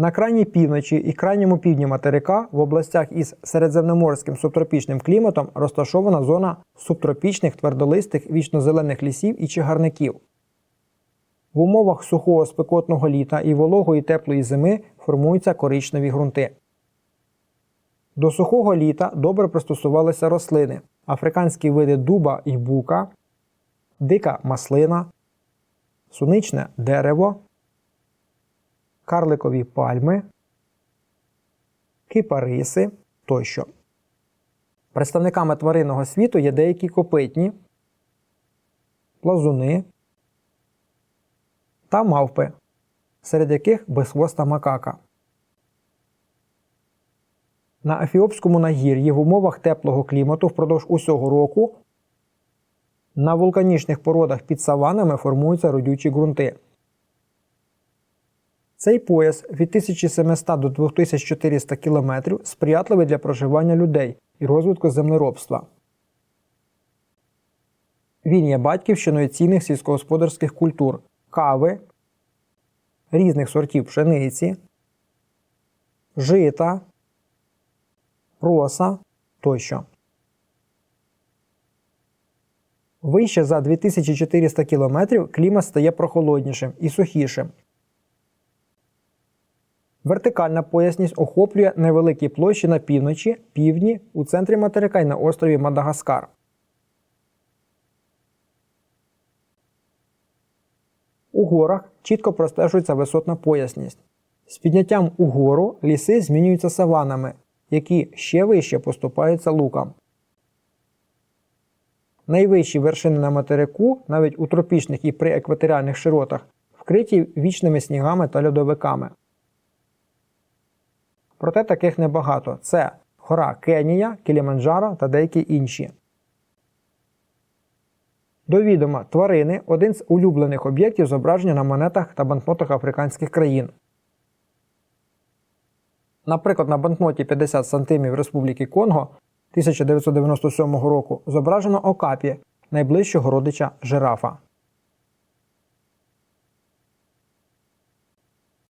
На крайній півночі і крайньому півдні материка в областях із середземноморським субтропічним кліматом розташована зона субтропічних твердолистих вічнозелених лісів і чагарників. В умовах сухого спекотного літа і вологої теплої зими формуються коричневі ґрунти. До сухого літа добре пристосувалися рослини, африканські види дуба і бука, дика маслина, суничне дерево, карликові пальми, кипариси тощо. Представниками тваринного світу є деякі копитні, плазуни та мавпи, серед яких безхвоста макака. На Ефіопському нагір'ї в умовах теплого клімату впродовж усього року на вулканічних породах під саванами формуються родючі ґрунти. Цей пояс від 1700 до 2400 км сприятливий для проживання людей і розвитку землеробства. Він є батьківщиною цінних сільськогосподарських культур кави, різних сортів пшениці, жита, проса тощо. Вище за 2400 км клімат стає прохолоднішим і сухішим. Вертикальна поясність охоплює невеликі площі на півночі, півдні, у центрі материка і на острові Мадагаскар. У горах чітко простежується висотна поясність. З підняттям угору ліси змінюються саванами, які ще вище поступаються лукам. Найвищі вершини на материку, навіть у тропічних і приекваторіальних широтах, вкриті вічними снігами та льодовиками. Проте таких небагато. Це гора Кенія, Кіліманджаро та деякі інші. До відома, тварини один з улюблених об'єктів зображення на монетах та банкнотах африканських країн. Наприклад, на банкноті 50 сантимів Республіки Конго 1997 року зображено окапі найближчого родича жирафа.